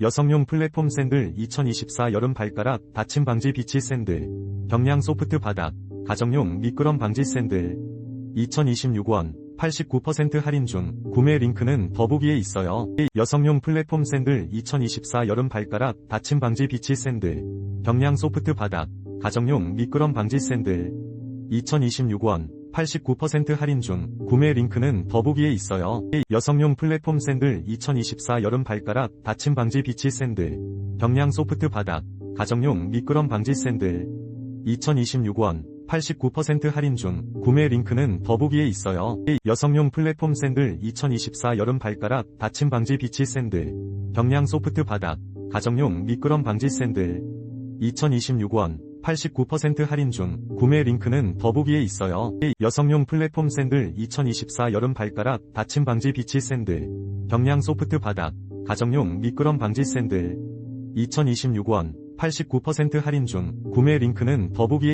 여성용 플랫폼 샌들 2024 여름 발가락 다침 방지 비치 샌들 경량 소프트 바닥 가정용 미끄럼 방지 샌들 2026원 89% 할인 중 구매 링크는 더보기에 있어요. 여성용 플랫폼 샌들 2024 여름 발가락 다침 방지 비치 샌들 경량 소프트 바닥 가정용 미끄럼 방지 샌들 2026원 89% 할인 중 구매 링크는 더보기에 있어요. 여성용 플랫폼 샌들 2024 여름 발가락 다침 방지 비치 샌들 경량 소프트 바닥 가정용 미끄럼 방지 샌들 2026원 89% 할인 중 구매 링크는 더보기에 있어요. 여성용 플랫폼 샌들 2024 여름 발가락 다침 방지 비치 샌들 경량 소프트 바닥 가정용 미끄럼 방지 샌들 2026원 89% 할인 중 구매 링크는 더보기에 있어요. 여성용 플랫폼 샌들 2024 여름 발가락 다침 방지 비치 샌들 경량 소프트 바닥 가정용 미끄럼 방지 샌들 2026원 89% 할인 중 구매 링크는 더보기에